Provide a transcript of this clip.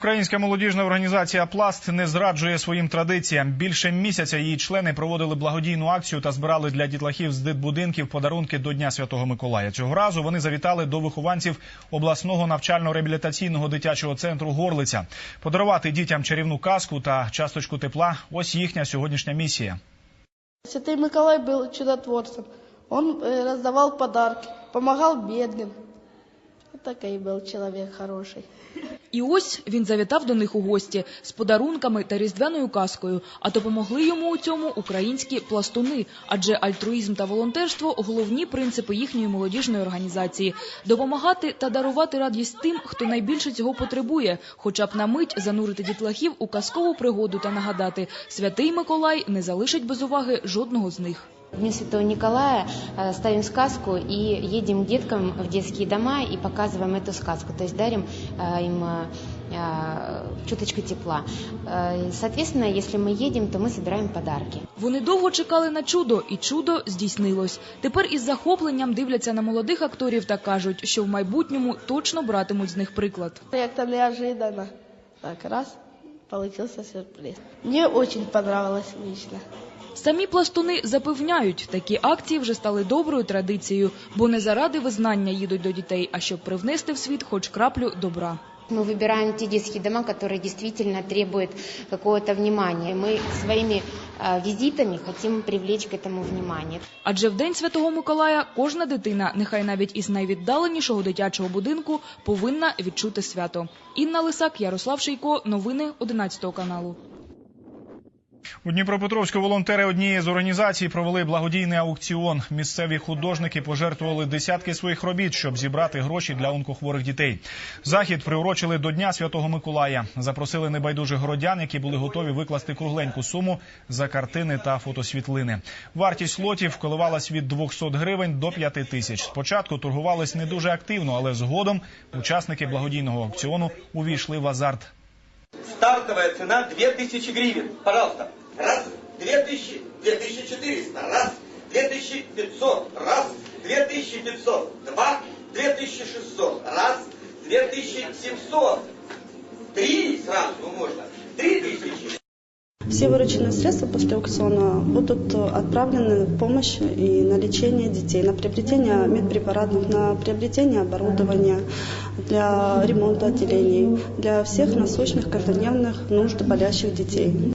Українська молодіжна організація Пласт не зраджує своїм традиціям. Більше місяця її члени проводили благодійну акцію та збирали для дітлахів з дитбудинків подарунки до Дня Святого Миколая. Цього разу вони завітали до вихованців обласного навчально-реабілітаційного дитячого центру Горлиця. Подарувати дітям чарівну казку та часточку тепла. Ось їхня сьогоднішня місія. Святый Николай был чудотворцем. Он э, раздавал подарки, помогал бедным. Вот такой был человек хороший. І ось він завітав до них у гості з подарунками та різдвяною казкою. А допомогли йому у цьому українські пластуни, адже альтруїзм та волонтерство головні принципи їхньої молодіжної організації допомагати та дарувати радість тим, хто найбільше цього потребує, хоча б на мить занурити дітлахів у казкову пригоду та нагадати, святий Миколай не залишить без уваги жодного з них. В Дню Святого Николая э, ставим сказку и едем к деткам в детские дома и показываем эту сказку, то есть дарим э, им э, э, чуточку тепла. Э, и, Соответственно, если мы едем, то мы собираем подарки. Вони довго чекали на чудо, і чудо здійснилось. Тепер із захопленням дивляться на молодих акторів та кажуть, що в майбутньому точно братимуть з них приклад. Как-то неожиданно. Так, раз, получился сюрприз. Мне очень понравилось лично. Самі пластуни запевняють, такі акції вже стали доброю традицією, бо не заради визнання їдуть до дітей, а щоб привнести в світ хоч краплю добра. Мы выбираем те детские дома, которые действительно требуют какого-то внимания. Мы своими э, визитами хотим привлечь к этому внимание. Адже в день святого Миколая кожна дитина, нехай навіть із найвіддаленішого дитячого будинку, повинна відчути свято. Інна Лисак, Ярослав Шийко, новини 11 каналу. У Дніпропетровську волонтери однієї з організацій провели благодійний аукціон. Місцеві художники пожертвували десятки своїх робіт, щоб зібрати гроші для онкохворих дітей. Захід приурочили до Дня Святого Миколая. Запросили небайдужих городян, які були готові викласти кругленьку суму за картини та фотосвітлини. Вартість лотів коливалась від 200 гривень до 5 тисяч. Спочатку торгувались не дуже активно, але згодом учасники благодійного аукціону увійшли в азарт. Стартовая цена 2000 гривен. Пожалуйста. Раз, 2000, 2400, раз, 2500, раз, 2500, два, 2600, раз, 2700, три сразу, можно, 3000. Все вырученные средства после аукциона будут отправлены в помощь и на лечение детей, на приобретение медпрепаратов, на приобретение оборудования для ремонта отделений, для всех насущных каждодневных нужд болящих детей.